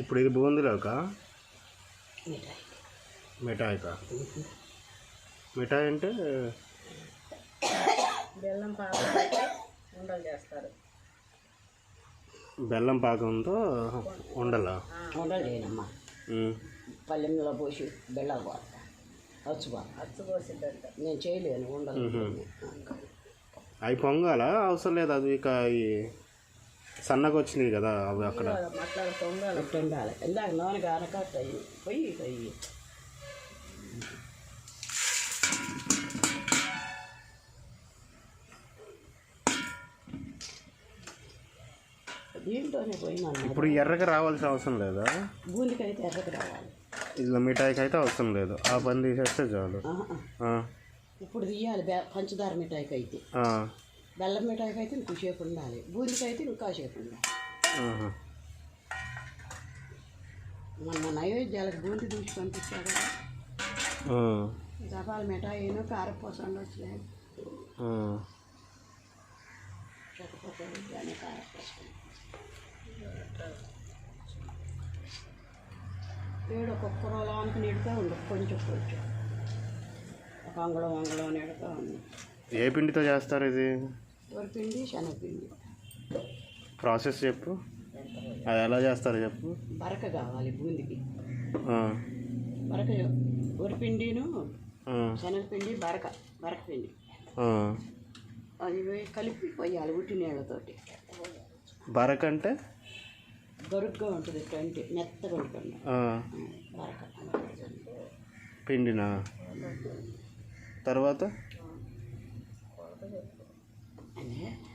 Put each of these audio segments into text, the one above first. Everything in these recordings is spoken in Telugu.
ఇప్పుడు ఇది బూందీలోక? మిఠాయి. మిఠాయిక? మిఠాయి అంటే? బెల్లం పాకం ఉండలు చేస్తారు. బెల్లం పాకంతో ఉండలా. పల్లెంలో పోసి బెల్లం పోతా వచ్చుబా అచ్చు పోసిద్దంట నేను చేయలేను ఉండలు. అవి పొంగాల? అవసరం లేదు? అది ఇక ఈ సన్నగా వచ్చినాయి కదా అవి అక్కడ. ఉండాలి. ఇందాక నూనె అయ్యి పొయ్యి అయ్యి దీంట్లోనే పోయినాను ఇప్పుడు ఎర్రగా రావాల్సిన అవసరం లేదా? బూందికి అయితే ఎర్రకి రావాలి. ఇదిగో మిఠాయికి అయితే అవసరం లేదు. ఆ పని తీసేస్తే చాలు. ఇప్పుడు తీయాలి పంచదార మిఠాయికి అయితే ఆ, బెల్లం మిఠాయికి అయితే ఇంకోసేపు ఉండాలి. బూందికి అయితే ఇంకాసేపు ఉండాలి. ఆహా. మొన్న నైవేద్యాలకు బూంది దూసి పంపించాడు కదా. దపాల మిఠాయిను కారపూస ఉండొచ్చులే ఆ. చక్కపోతే కానీ కారపూస ఏడు ఒక్కొక్క రోజులానికి నిడుతూ ఉండు. కొంచెం కొంచెం. ఒక అంగుళం అంగుళం నిడుతూ ఉంది ఏ పిండితో చేస్తారు ఇది? వరిపిండి శనగపిండి ప్రాసెస్ చెప్పు. అది ఎలా చేస్తారు చెప్పు. బరక కావాలి బూందికి. బరక వరిపిండిను శనగపిండి బరక బరక పిండి. వేయి కలిపి పోయాలి ఉట్టి నీళ్ళతోటి. బరక్ అంటే? గరుగ్గా ఉంటుంది కంటి మెత్తగా ఉంటుంది. బరక. పిండినా? తర్వాత?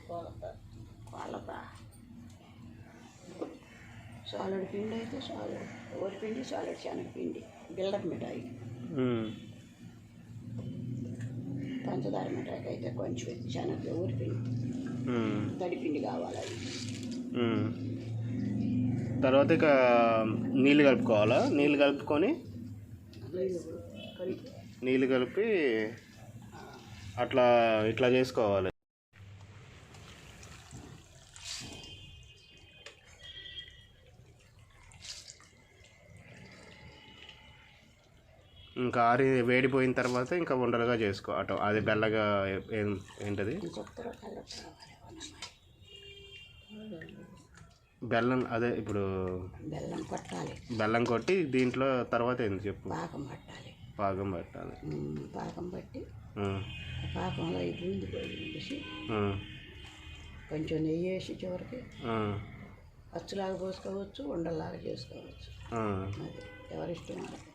కొలత సాలడ్ పిండి అయితే సాలడ్ వరిపిండి సాలడ్ శనగపిండి బిల్డర్ మిఠాయి. పంచదార మిఠాయికి అయితే కొంచెం శనగ ఊరిపిండి ఉమ్, తడిపిండి కావాలి అది. తర్వాత ఇక నీళ్ళు కలుపుకోవాలా? నీళ్ళు కలుపుకొని కలిపి. నీళ్ళు కలిపి అట్లా ఇట్లా చేసుకోవాలి. ఇంకా ఆరి వేడిపోయిన తర్వాత ఇంకా ఉండలుగా చేసుకో. అటు అది బెల్లగా ఏంటది? బెల్లం అదే ఇప్పుడు బెల్లం పట్టాలి బెల్లం కొట్టి దీంట్లో తర్వాత ఏంది చెప్పు? పాకం పట్టాలి. పాకం పెట్టాలి. పాకం పట్టి పాకంలో ఈ బూంది వేసి ఉమ్, కొంచెం నెయ్యి వేసి చివరికి ఉమ్, అచ్చులాగా పోసుకోవచ్చు ఉండలాగా చేసుకోవచ్చు. అది ఎవరిష్టం వాళ్ళకి.